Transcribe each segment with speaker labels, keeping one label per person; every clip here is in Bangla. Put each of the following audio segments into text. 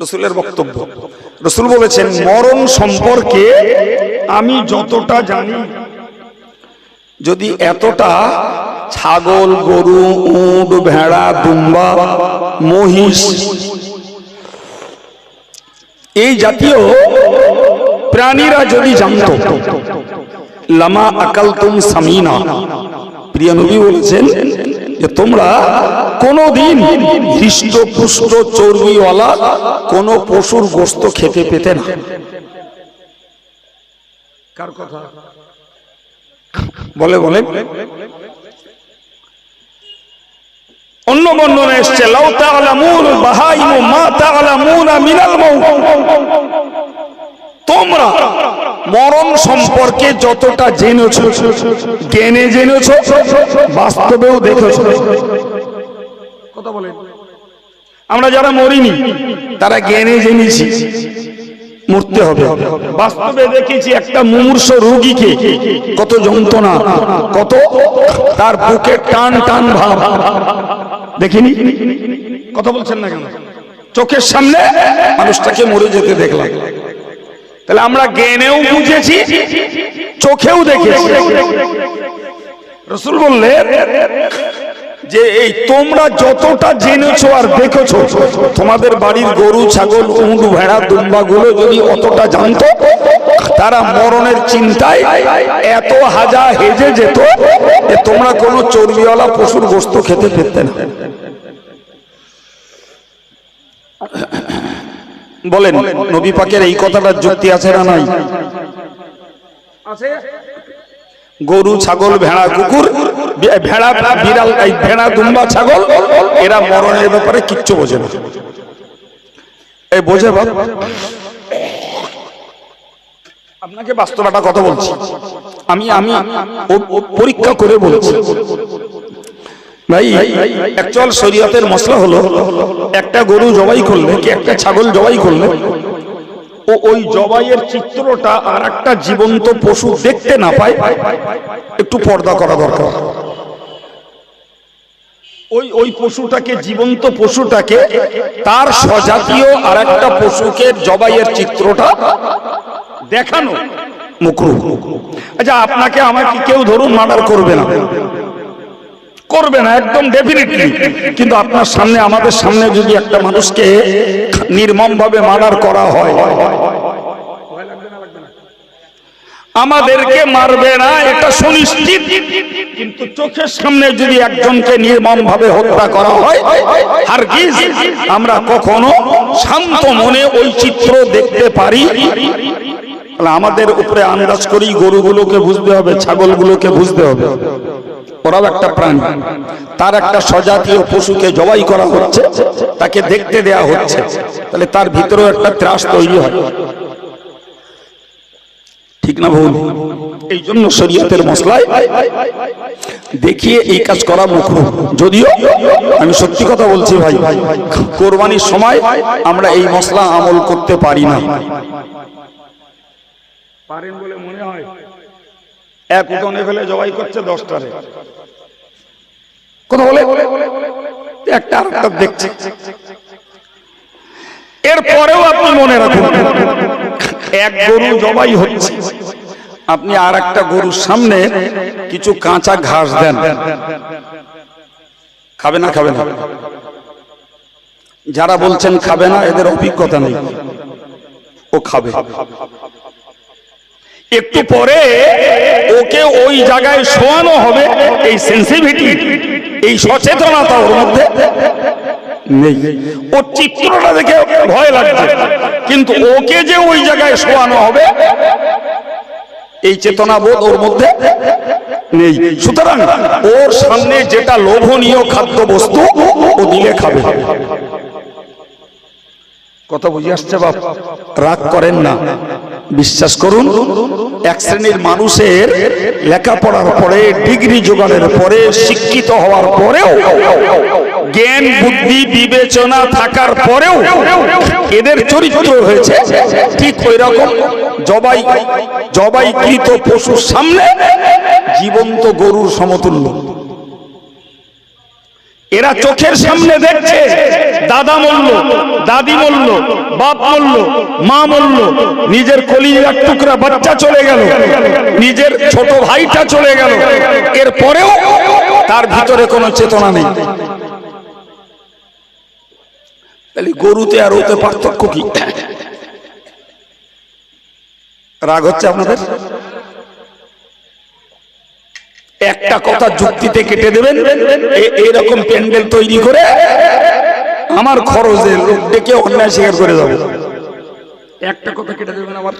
Speaker 1: রসুলের বক্তব্য। রসুল বলেছেন, মরণ সম্পর্কে আমি যতটা জানি, যদি এতটা ছাগল, গরু, উট, ভেড়া, দুম্বা, মহিষ, এই জাতীয় প্রাণীরা যদি জানত, লামা আকাল তুম সামিনা। প্রিয় নবী বলেছেন যে তোমরা কোনদিন হৃষ্ট পুষ্ট চর্বিওয়ালা কোন পশুর গোস্ত খেতে পেতে না। কার কথা? বলে বলে। অন্য বর্ণনা এসছে লাউ তাআলামুন বাহাইমু মা তাআলামুনা মিনাল মাউত। তোমরা মরণ সম্পর্কে যতটা জেনেছো, জ্ঞানে জেনেছো, বাস্তবেও দেখেছ। কথা বলেন। আমরা যারা মরিনি, তারা জ্ঞানে জেনেছি, মরতে হবে। বাস্তবে দেখেছি একটা মুমূর্ষ রোগীকে, কত যন্ত্রণা, কত তার বুকে টান টান ভাব। দেখিনি? কথা বলছেন না কেন? চোখের সামনে মানুষটাকে মরে যেতে দেখলাম। তাহলে আমরা জ্ঞানেও বুঝেছি, চোখেও দেখেছি। রসুল বললে যে, এই তোমরা যতটা জেনেছো আর দেখেছ, তোমাদের বাড়ির গরু, ছাগল, উঁট, ভেড়া দুম্বা গুলো যদি অতটা জানতো, তারা মরণের চিন্তায় এত হাজা হেজে যেত যে তোমরা কোনো চর্বিওয়ালা পশুর গোস্ত খেতে পেতে না। বলেন নবী পাকের এই কথাটার যুক্তি আছে না নাই গরু ছাগল ভেড়া কুকুর ভেড়া বিড়াল এই ভেড়া দুম্বা ছাগল এরা মরণের ব্যাপারে কিচ্ছু বোঝে না এই বোঝে বাপ আপনাকে বাস্তব একটা কথা বলছি আমি আমি পরীক্ষা করে বলছি ভাই অ্যাকচুয়াল শরীয়তের মশলা হলো, একটা গরু জবাই করলে কি একটা ছাগল জবাই ও ওই জবাইয়ের চিত্রটা আর একটা জীবন্ত পশু দেখতে না পায়, একটু পর্দা করা দরকার। ওই ওই পশুটাকে, জীবন্ত পশুটাকে, তার স্বজাতীয় আর একটা পশুকে জবাইয়ের চিত্রটা দেখানো আচ্ছা আপনাকে আমাকে কেউ ধরুন মার্ডার করবে না। করবে না, একদম ডেফিনেটলি কিন্তু আপনার সামনে, আমাদের সামনে যদি একটা মানুষকে নির্মম ভাবে মার্ডার করা হয়, আমাদেরকে মারবে না, এটা সুনিশ্চিত। কিন্তু চোখের সামনে যদি একজনকে নির্মম ভাবে হত্যা করা হয়, হারগিজ, আমরা কখনো শান্ত মনে ওই চিত্র দেখতে পারি। আমাদের উপরে আন্দাজ করি গরুগুলোকে বুঝতে হবে, ছাগলগুলোকে বুঝতে হবে। ওরাও একটা প্রাণী। তার একটা স্বজাতীয় পশুকে জবাই করা হচ্ছে, তাকে দেখতে দেয়া হচ্ছে। তাহলে তার ভিতরেও একটা ত্রাস তৈরি হয়। ঠিক না ভুল? এই জন্য শরীয়তের মশলায় দেখিয়ে এই কাজ করা মুখ্য। যদিও আমি সত্যি কথা বলছি ভাই, কোরবানির সময় আমরা এই মশলা আমল করতে পারি না। পারেন বলে মনে হয়? এক উঠোনে ফেলে জবাই করছে দশটারে। কথা বলে একটা আর একটা দেখছে। এরপরেও আপনি মনে রাখুন এক গরু জবাই হচ্ছে। আপনি আর একটা গরুর সামনে কিছু কাঁচা ঘাস দেন। খাবে না খাবে না। যারা বলছেন খাবে না এদের অভিজ্ঞতা নেই। ও খাবে। একটু পরে ওকে ওই জায়গায় শোয়ানো হবে, এই সেন্সিভিটি এই সচেতনতা ওর মধ্যে নেই। ওর চিত্রটা দেখে ভয় লাগছে। কিন্তু ওকে যে ওই জায়গায় শোয়ানো হবে, এই চেতনা বোধ ওর মধ্যে নেই। সুতরাং ওর সামনে যেটা লোভনীয় খাদ্য বস্তু, ও দিলে খাবে। কথা বুঝে আসছে বাপ? রাগ করেন না। বিশ্বাস করুন, এক শ্রেণির মানুষের লেখাপড়ার পরে, ডিগ্রি জোগাড়ের পরে, শিক্ষিত হওয়ার পরেও, জ্ঞান, বুদ্ধি, বিবেচনা থাকার পরেও এদের চরিত্র হয়েছে ঠিক ওই রকম জবাই, জবাইকৃত পশুর সামনে জীবন্ত গরুর সমতুল্য। এরা চোখের সামনে দেখছে। দাদা মরল দাদি মরল বাপ মরল মা মরল নিজের কলিজার টুকরা বাচ্চা চলে গেল। নিজের ছোট ভাইটা চলে গেল। এরপরেও তার ভিতরে কোনো চেতনা নেই। তাহলে গরুতে আর ওতে পার্থক্য কি? রাগ হচ্ছে আপনাদের? একটা কথা যুক্তিতে কেটে দেবেন এরকম প্যান্ডেল তৈরি করে আমার খরচে লোক ডেকে অন্যায় স্বীকার করে যাবে একটা কথা কেটে দেবেন আমার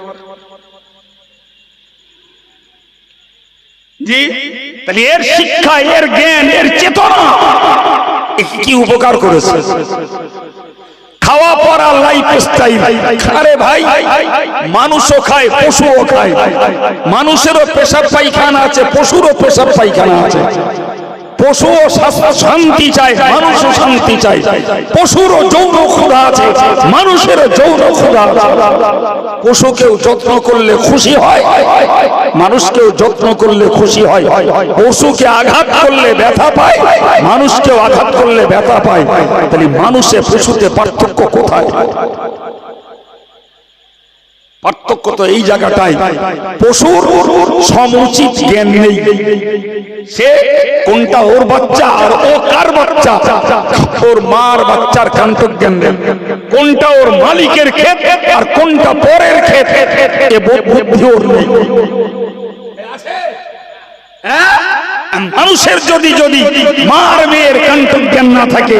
Speaker 1: এর শিক্ষা, এর জ্ঞান, এর চেতনা কি উপকার করেছে? খাওয়া পড়া লাইফ স্টাইল আরে ভাই, মানুষও খায়, পশুও খায়। মানুষেরও পেশাব পায়খানা আছে, পশুরও পেশাব পায়খানা আছে। পশুও শান্তি চায়, মানুষও শান্তি চায়। পশুরও যৌন ক্ষুধা আছে, মানুষেরও যৌন ক্ষুধা পশুকেও যত্ন করলে খুশি হয়, মানুষকেও যত্ন করলে খুশি হয়। পশুকে আঘাত করলে ব্যথা পায়, মানুষকেও আঘাত করলে ব্যথা পায়। তাহলে মানুষে পশুতে পার্থক্য কোথায়? পার্থক্য তো এই জায়গাটাই। পশুর সমুচিত জ্ঞান নেই। সে কোনটা ওর বাচ্চা আর ও কার বাচ্চা? ওর মার বাচ্চার কান্তক জ্ঞান নেই। কোনটা ওর মালিকের ক্ষেত আর কোনটা পরের ক্ষেত? এ বুদ্ধি ওর নেই। হ্যাঁ? মানুষের যদি যদি মার মেয়ের কান্তক জ্ঞান না থাকে,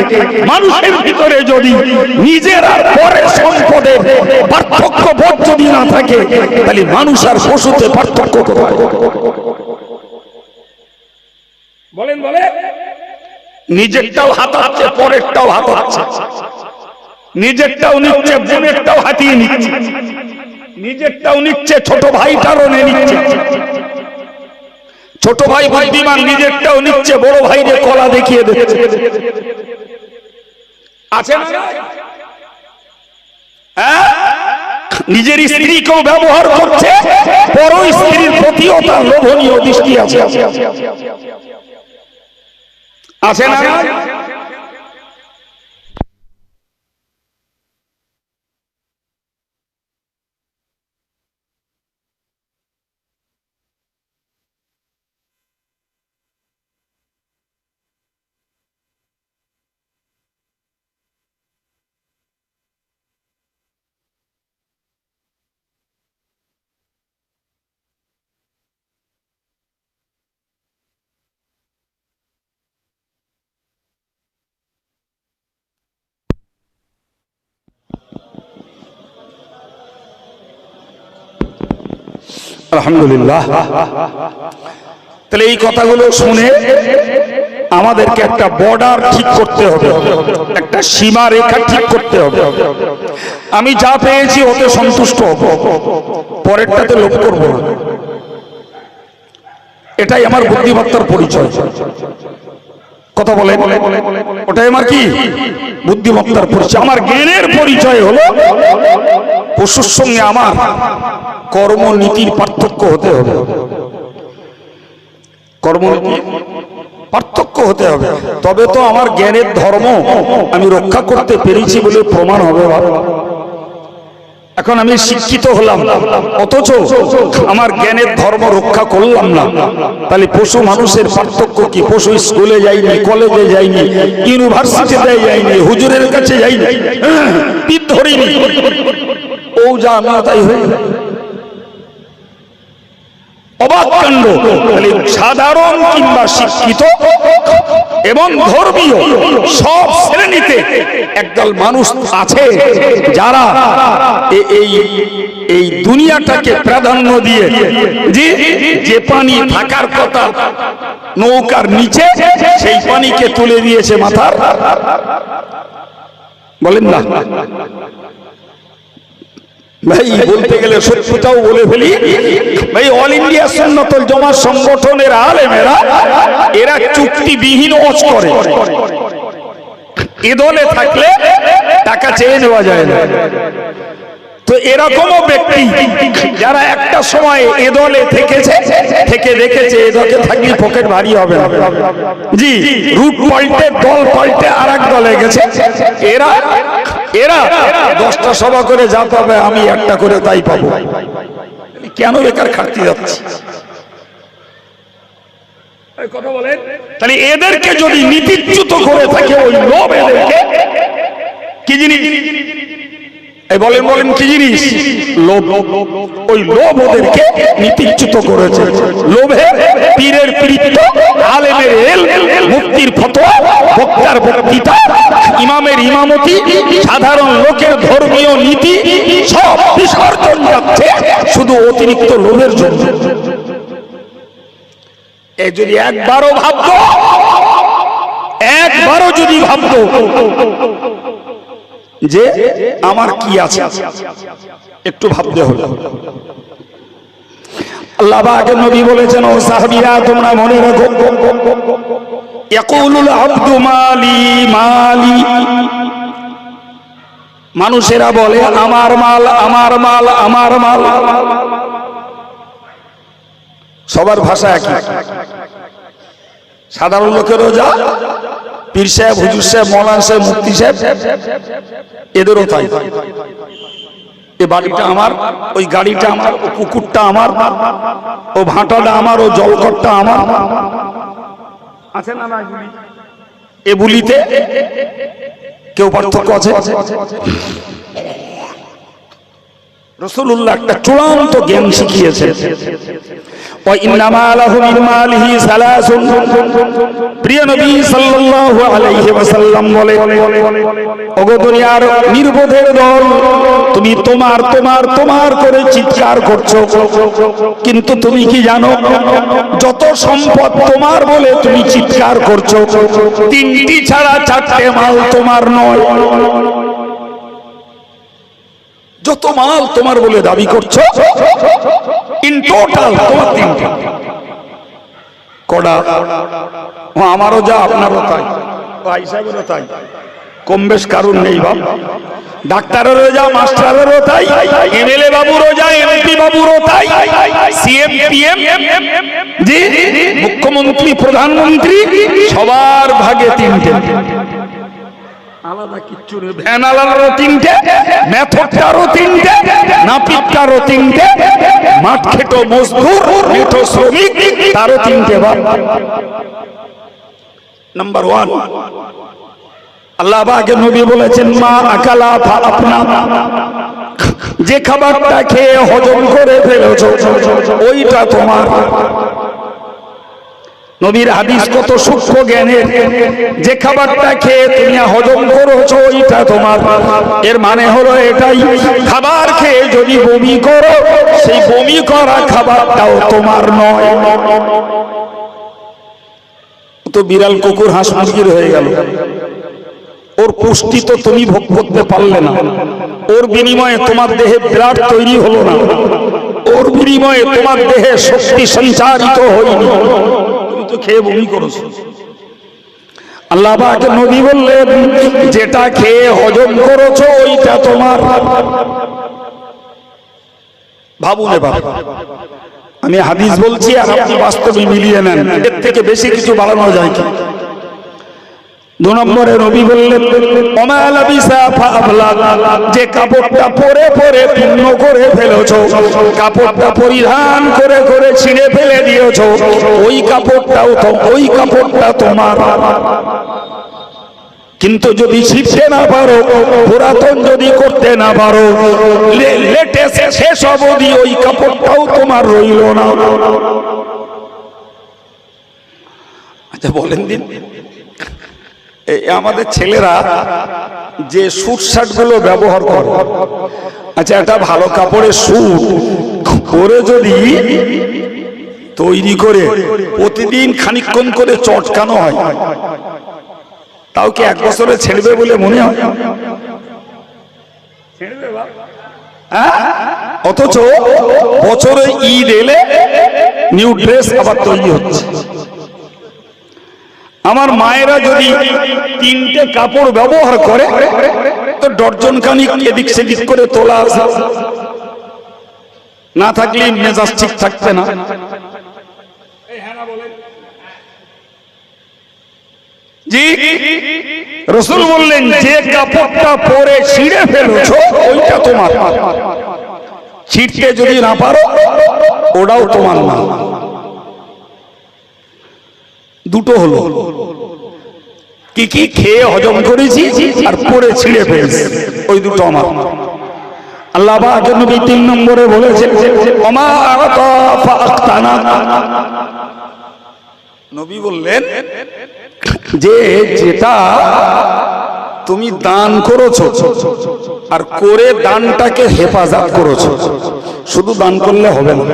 Speaker 1: মানুষের ভিতরে যদি নিজের আর পরের সম্পদের পার্থক্য বোধ যদি না থাকে, তাহলে মানুষ আর পশুতে পার্থক্য কোথায়? বলেন বলে নিজেরটাও হাতাচ্ছে পরেরটাও হাতাচ্ছে নিজেরটাও নিচ্ছে, বোনেরটাও হাতিয়ে নিচ্ছে। নিজেরটাও নিচ্ছে, ছোট ভাইটারও নিচ্ছে। ছোট ভাই বুদ্ধিমান, নিজেরটাও নিচ্ছে, বড় ভাইদের কলা দেখিয়ে দিচ্ছে। আছে হ্যাঁ? নিজের স্ত্রীকেও ব্যবহার করছে পর স্ত্রীর প্রতিও তার লোভনীয় দৃষ্টি আছে। আছে না আলহামদুলিল্লাহ। তাহলে এই কথাগুলো শুনে আমাদেরকে একটা বর্ডার ঠিক করতে হবে। একটা সীমা রেখা ঠিক করতে হবে। আমি যা পেয়েছি ওতে সন্তুষ্ট। হব পরেরটাতে লোভ করব না। এটাই আমার বুদ্ধিমত্তার পরিচয়। কথা বলে ওটাই আমার কি? বুদ্ধিমত্তার পরিচয়। আমার জ্ঞানের পরিচয় হলো পশুর সঙ্গে আমার কর্মনীতির পার্থক্য হতে হবে। কর্মনীতি পার্থক্য হতে হবে। তবে তো আমার জ্ঞানের ধর্ম আমি রক্ষা করতে পেরেছি বলে প্রমাণ হবে এখন আমি শিক্ষিত হলাম, অথচ আমার জ্ঞানের ধর্ম রক্ষা করলাম না। তাহলে পশু মানুষের পার্থক্য কি? পশু স্কুলে যায়নি, কলেজে যায়নি, ইউনিভার্সিটিতে যাইনি হুজুরের কাছে যায়নি পিঠ ধরিনি। ও যা আমিও তাই হয়ে সাধারণ কিংবা শিক্ষিত এবং ধর্মীয় সব শ্রেণীতে একদল মানুষ আছে যারা এই এই দুনিয়াটাকে প্রাধান্য দিয়ে যে যে পানি থাকার কথা নৌকার নিচে, সেই পানিকে তুলে দিয়েছে মাথার। বলেন না। ভাই বলতে গেলে সত্যটাও বলে ফেলি ভাই অল ইন্ডিয়া সন্ন্যতল জমা সংগঠনের আলেমেরা এরা চুক্তিবিহীন ওজ করে। এ দলে থাকলে টাকা চেয়ে নেওয়া যায় না। তো এরকমও ব্যক্তি যারা একটা সময় এ দলে থেকেছে থেকে দেখেছে এ দলে থাকলে পকেট ভারী হবে। জি রুট পাল্টে দল পাল্টে আর এক দলে গেছে। এরা এরা দশটা সভা করে যা পাবে আমি একটা করে তাই পাবো। কেন বেকার খাটতে যাচ্ছে? কথা বলেন। তাহলে এদেরকে যদি নীতিচ্যুত করে থাকে ওই লোভ এদেরকে কি জিনিস? বলেন বলেন, কি জিনিস? লোভ। ওই লোভ ওদেরকে নীতিচ্যুত করেছে। লোভে পীরের পীড়িত, আলেমের এল, মুক্তির ফতোয়া, বক্তার বক্তৃতা, ইমামের ইমামতি, সাধারণ লোকের ধর্মীয় নীতি, সব বিসর্জন যাচ্ছে শুধু অতিরিক্ত লোভের জন্য। এ যদি একবারও ভাবতো, একবারও যদি ভাবতো যে আমার কি আছে? একটু ভাবতে হবে। আল্লাহ পাকের নবী বলেছেন, ও সাহাবীরা, তোমরা মনে রাখো, ইয়াকুলুল আবদু মালি মালি। মানুষেরা বলে, আমার মাল আমার মাল আমার মাল। সবার ভাষা একই। সাধারণ লোকেরও যা পীর সাহেব হুজুর সাহেব মৌলান সাহেব মুক্তি সাহেব এদেরও তাই। এ বাড়িটা আমার ওই গাড়িটা আমার ও পুকুরটা আমার ও ভাঁটাটা আমার ও জলকটটা আমার। আছে না না এ বুলিতে কেউ পার্থক্য আছে? রসুল্লাহ একটা চূড়ান্ত জ্ঞান শিখিয়েছে প্রিয় সাল্লাল্লাহু নির্বোধের দল, তুমি তোমার তোমার তোমার করে চিৎকার করছ। কিন্তু তুমি কি জানো, যত সম্পদ তোমার বলে তুমি চিৎকার করছ, তিনটি ছাড়া চারটে মাল তোমার নয়। যত মাল তোমার বলে দাবি করছ ইন টোটাল তোমার তিনটে। কড়া আমারও যা, আপনারও তাই। ভাই সাহেবেরও তাই। কম বেশ কারণ নেই বাপ। ডাক্তারেরও যা, মাস্টারেরও তাই। এমএলএ বাবুরও যা, এমপি বাবুরও তাই। সিএম, পিএম, জি, মুখ্যমন্ত্রী, প্রধানমন্ত্রী, সবার ভাগে তিনটে। আলাদা কিচ্ছু নেই। ভ্যান আলাদারও তিনটে মেথডটারও তিনটে, নাপিতটারও তিনটে, মাঠ খেটো মজদুর, মেঠো শ্রমিক, তারও তিনটে বাপ। নাম্বার ওয়ান আল্লাহ নবী বলেছেন, মা আকালা আপনা যে খাবারটা খেয়ে হজম করে ফেলেছো, ওইটা তোমার। নবীর হাদিস কত সূক্ষ্ম জ্ঞানের। যে খাবারটা খেয়ে তুমি হজম করেছ ওইটা তোমার। এর মানে হলো এটাই, খাবার খেয়ে যদি বমি করো, সেই বমি করা খাবারটাও তোমার নয়। তো বিড়াল কুকুর, হাঁস মুরগির হয়ে গেল। ওর পুষ্টি তো তুমি ভোগ করতে পারলে না। ওর বিনিময়ে তোমার দেহে বিরাট তৈরি হলো না। ওর বিনিময়ে তোমার দেহে শক্তি সঞ্চারিত তুমি তো খেয়ে বমি করেছ আল্লাহ পাক নবী বললেন যেটা খেয়ে হজম করেছ ওইটা তোমার। ভাবুন এবার। আমি হাদিস বলছি আর আপনি বাস্তবে মিলিয়ে নেন। এর থেকে বেশি কিছু বাড়ানো যায় কি? দু নম্বরে নবী বললেন যে কাপড়টা পরে পরে পূর্ণ করে ফেলেছো, কাপড়টা পরিধান করে করে ছিঁড়ে ফেলে দিয়েছ, ওই কাপড়টাও ওই কাপড়টা তোমার। কিন্তু যদি শিখতে না পারো, পুরাতন যদি করতে না পারো লেটেস্ট শেষ অবধি ওই কাপড়টাও তোমার রইল না। আচ্ছা বলেন দিন। আমাদের ছেলেরা যে স্যুট শার্টগুলো ব্যবহার করে। আচ্ছা একটা ভালো কাপড়ের স্যুট করে যদি তৈরি করে প্রতিদিন খানিকক্ষণ করে চটকানো হয় তাও কি এক বছরে ছেড়বে বলে মনে হয়? হ্যাঁ? অথচ বছরে ঈদ এলে নিউ ড্রেস আবার তৈরি হচ্ছে। আমার মায়েরা যদি তিনটে কাপড় ব্যবহার করে, তো ডর্জন খানিক এদিক সেদিক করে তোলা না থাকলে মেজাজ ঠিক থাকবে না। জি, রসুল বললেন, যে কাপড়টা পরে ছিঁড়ে ফেলেছো, ওইটা তোমার। ছিঁড়তে যদি না পারো, ওটাও তোমার না। দুটো হলো। কি কি খেয়ে হজম করেছি আর পরে ছিঁড়ে ফেলছি। ওই দুটো আমার। আল্লাহ নবী তিন নম্বরে বলেছে নবী বললেন, যে যেটা তুমি দান করেছ আর করে দানটাকে হেফাজত করেছ, শুধু দান করলে হবে না।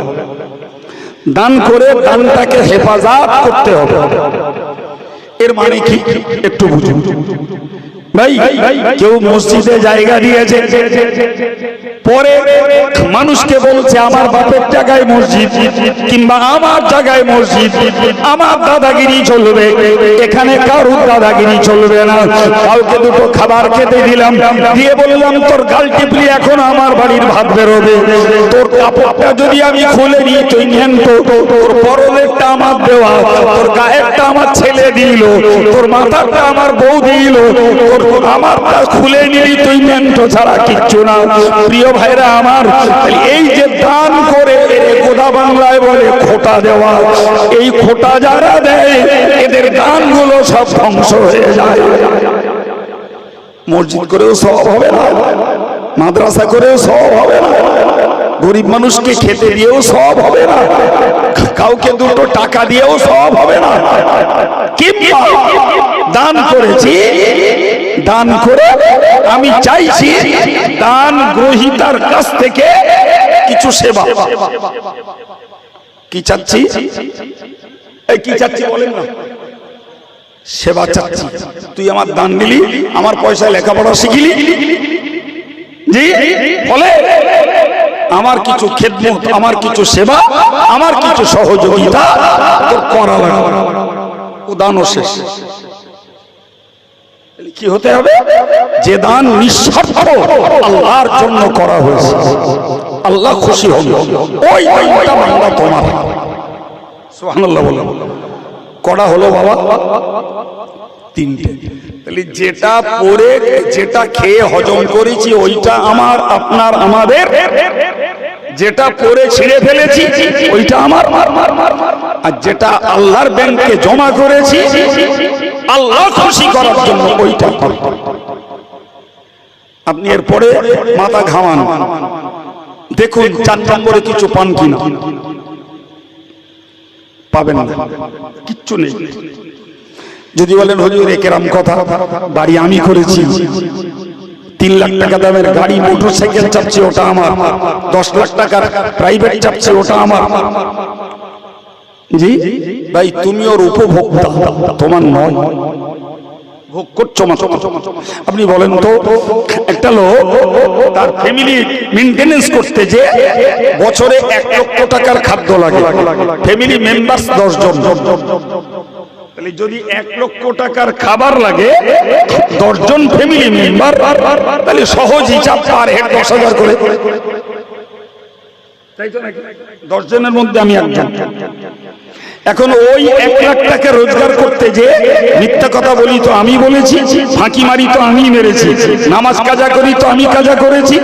Speaker 1: দান করে দানটাকে হেফাজত করতে হবে। এর মানে কি? একটু বুঝুন। ভাই কেউ মসজিদে জায়গা দিয়েছে। পরে মানুষকে বলছে, আমার বাপের জায়গায় মসজিদ কিংবা আমার জায়গায় মসজিদ, আমার দাদাগিরি চলবে, এখানে কারুর দাদাগিরি চলবে না। কাউকে দুটো খাবার খেতে দিলাম, দিয়ে বললাম, তোর গাল টিপলি, এখন আমার বাড়ির ভাত বেরোবে। তোর কাপড়টা যদি আমি খুলে নিই, তুই নেন তো। তোর পরলেরটা আমার দেওয়া, তোর গায়েরটা আমার ছেলে দিল, তোর মাথাটা আমার বউ দিল, তোর আমারটা খুলে নিলি তুই মেন্টো ছাড়া কিচ্ছু না। প্রিয় ভাইরা আমার, এই যে দান করে গোদা বাংলায় বলে খোটা দেওয়া, এই খোটা যারা দেয়, এদের দানগুলো সব ধ্বংস হয়ে যায়। মসজিদ করেও সব হবে না, মাদ্রাসা করেও সব হবে না, গরিব মানুষকে খেতে দিয়েও সব হবে না, কাউকে দুটো টাকা দিয়েও সব হবে না। দান করেছি, দান করে আমি চাইছি দান গ্রহিতার কাছ থেকে কিছু সেবা। কি চাচ্ছি? এই কি চাচ্ছি বলেন না। সেবা চাচ্ছি। তুই আমার দান নিলি আমার পয়সায় লেখাপড়া শিখিলি। জি, বলে, আমার কিছু খেদমত, আমার কিছু সেবা, আমার কিছু সহযোগিতা তোর করা লাগবে। ও দানও শেষ। কি হতে হবে? যে দান নিঃস্বার্থ আল্লাহর জন্য করা হয়েছে। আল্লাহ খুশি হবে ওই দানটা বাংলা তোমার। সুবহানাল্লাহ বলো। কটা হলো বাবা? তিনটে। তাহলে যেটা পরে যেটা খেয়ে হজম করেছি, ওইটা আমার, আপনার, আমাদের। যেটা পরে ছিঁড়ে ফেলেছি, ওইটা আমার। আর যেটা আল্লাহর ব্যাংকে জমা করেছি আল্লাহ খুশি করার জন্য ওইটা। আপনি এরপরে মাথা ঘামান। দেখুন চার নম্বরে কিছু পান কিনা? পাবেন না। কিচ্ছু নেই। যদি বলেন হুজুর একেরাম কথা। বাড়ি আমি করেছি। তিন লাখ টাকা দামের গাড়ি মোটর সাইকেল চাপছে ওটা আমার। দশ লাখ টাকার প্রাইভেট চাপছে ওটা আমার। জি। ভাই, তুমি ওর উপভোক্তা। তোমার নয়। ভোগ করছ। আপনি বলেন তো, একটা লোক তার ফ্যামিলি মেনটেনেন্স করতে যে বছরে এক লক্ষ টাকার খাদ্য লাগে। ফ্যামিলি মেম্বার্স দশ জন। তাহলে যদি এক লক্ষ টাকার খাবার লাগে দশজন ফ্যামিলি মেম্বার তাহলে সহজ হিসাব পার হেড দশ হাজার করে। তাই তো নাকি? দশ মধ্যে আমি একজন। এখন ওই এক লাখ টাকা রোজগার করতে যে মিথ্যা কথা বলি তো আমি বলেছি, ফাঁকি মারি তো আমি মেরেছি, নামাজ কাজা করি তো আমি কাজা করেছি,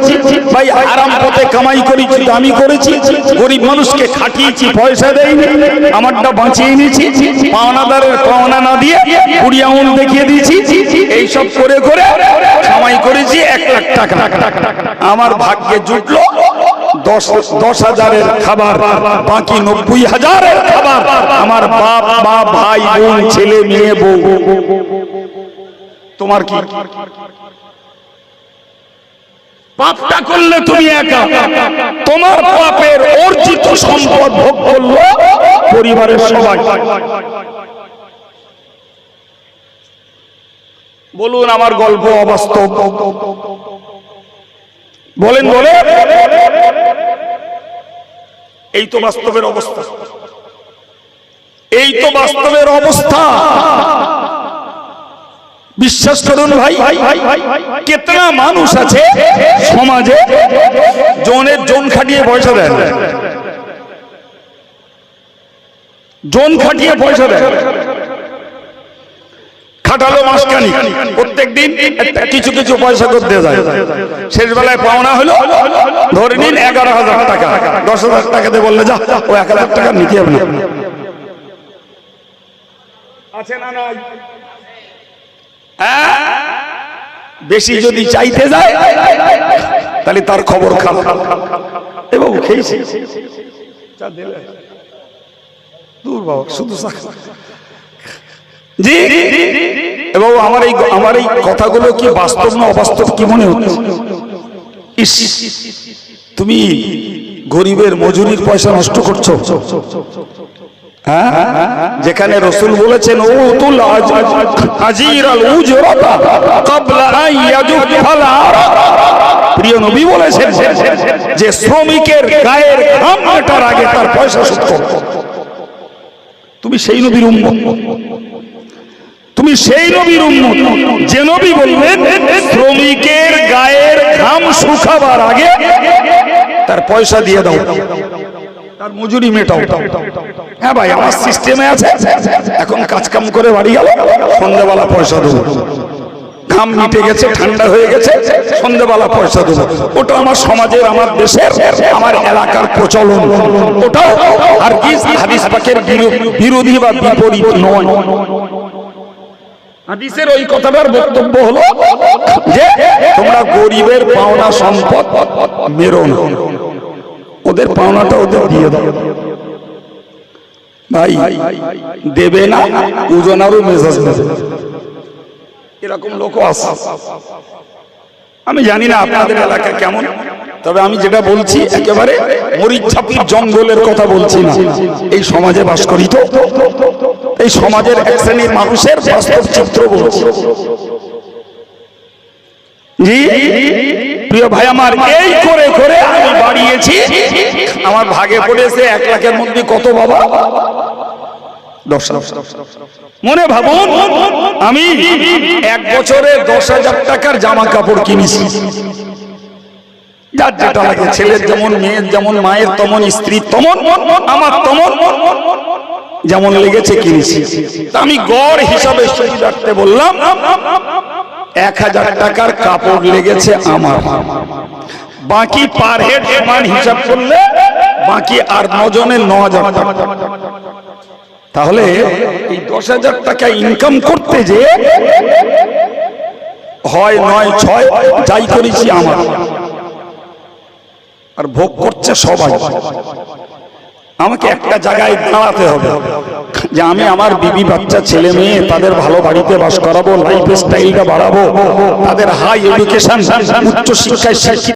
Speaker 1: ভাই আরাম পথে কামাই করি তো আমি করেছি, গরিব মানুষকে খাটিয়েছি, পয়সা দেয়নি আমারটা বাঁচিয়ে নিয়েছি পাওনাদারের পাওনা না দিয়ে কুড়ি আঙুল দেখিয়ে দিয়েছি, এইসব করে করে কামাই করেছি এক লাখ টাকা। আমার ভাগ্যে জুটলো দশ দশ হাজারের খাবার, বাকি নব্বই হাজারের খাবার আমার বাপ, মা, ভাই, বোন, ছেলে, মেয়ে, বউ। তোমার কি? পাপটা করলে তুমি একা। তোমার পাপের অর্জিত সম্পদ ভোগ করল পরিবারের সবাই। বলুন, আমার গল্প অবাস্তব। বলেন বলে এই তো বাস্তবের অবস্থা। এই তো বাস্তবের অবস্থা। বিশ্বাস করুন ভাই ভাই ভাই ভাই কেতনা মানুষ আছে সমাজে, জনের জন খাটিয়ে পয়সা দেয়। জন খাটিয়ে পয়সা দেয় খাটালো মাসখানি। প্রত্যেক দিন কিছু কিছু পয়সা করতে যায়। শেষ বেলায় পাওনা হলো, ধরে নিন এগারো হাজার টাকা। দশ হাজার টাকা দিয়ে বললে, যা, ও এক হাজার টাকা নিতে হবে আছে না নাই? হ্যাঁ? বেশি যদি চাইতে যায়, তাহলে তার খবর খারাপ এবং খেয়েছি। দূর বাবা, শুধু। জি এবং আমার এই আমার এই কথাগুলো কি বাস্তব না অবাস্তব কি মনে হচ্ছে? ইস, তুমি গরিবের মজুরির পয়সা নষ্ট করছ। হ্যাঁ? যেখানে রসুল বলেছেন ও তুল আজির আল উজরাতা প্রিয় নবী বলেছেন যে শ্রমিকের গায়ের ঘাম মেটার আগে তার পয়সা শোধ করো। তুমি সেই নবীর উম্মত। তুমি সেই নবীর উম্মত। যে নবী বললেন শ্রমিকের গায়ের ঘাম শুকাবার আগে তার পয়সা দিয়ে দাও, তার মজুরি মেটাও। হ্যাঁ ভাই, আমার সিস্টেমে আছে। এখন কাজ কাম করে বাড়ি গেল, সন্ধ্যাবেলা পয়সা দেবো। ঘাম মিটে গেছে, ঠান্ডা হয়ে গেছে, সন্ধ্যাবেলা পয়সা দেবো। ওটা আমার সমাজের, আমার দেশের, আমার এলাকার প্রচলন। ওটাও আর কি বিরোধী বা বিপরীত নয়। হাদিসের ওই কথাটার বক্তব্য হলো যে তোমরা গরিবের পাওনা সম্পদ মেরো না। ওদের পাওনাটা ওদের দিয়ে দাও। ভাই, দেবে না ওজনারও মেজাজ নেবে। এরকম লোকও আছে। আমি জানি না আপনাদের এলাকা কেমন, তবে আমি যেটা বলছি, একেবারে মরিচাপির জঙ্গলের কথা বলছি না। এই সমাজে বাস করি তো। এই সমাজের এক শ্রেণির মানুষের বাস্তব চিত্র বলছি। জি, প্রিয় ভাই আমার, এই করে করে আমি বাড়িয়েছি। আমার ভাগে পড়েছে এক লাখের মধ্যে কত বাবা? মনে ভাবুন, আমি এক বছরে দশ হাজার টাকার জামা কাপড় কিনেছি। যার যেটা লাগে, ছেলের যেমন, মেয়ের যেমন, মায়ের তেমন, স্ত্রীর তেমন, আমার তেমন। যেমন লেগেছে কিনেছি। তা আমি গড় হিসাবে সুবিধার্থে বললাম এক হাজার টাকার কাপড় লেগেছে আমার। বাকি পার হেড সমান হিসাব করলে বাকি আর নজনের ন হাজার টাকা। তাহলে এই দশ হাজার টাকা ইনকাম করতে যে হয় নয় ছয় যাই করেছি আমার। আর ভোগ করছে সবাই। আমাকে একটা জায়গায় দাঁড়াতে হবে যে আমি আমার বিবি বাচ্চা, ছেলে মেয়ে তাদের ভালো বাড়িতে বাস করাবো লাইফ স্টাইলটা বাড়াবো, তাদের হাই এডুকেশন উচ্চ শিক্ষায় শিক্ষিত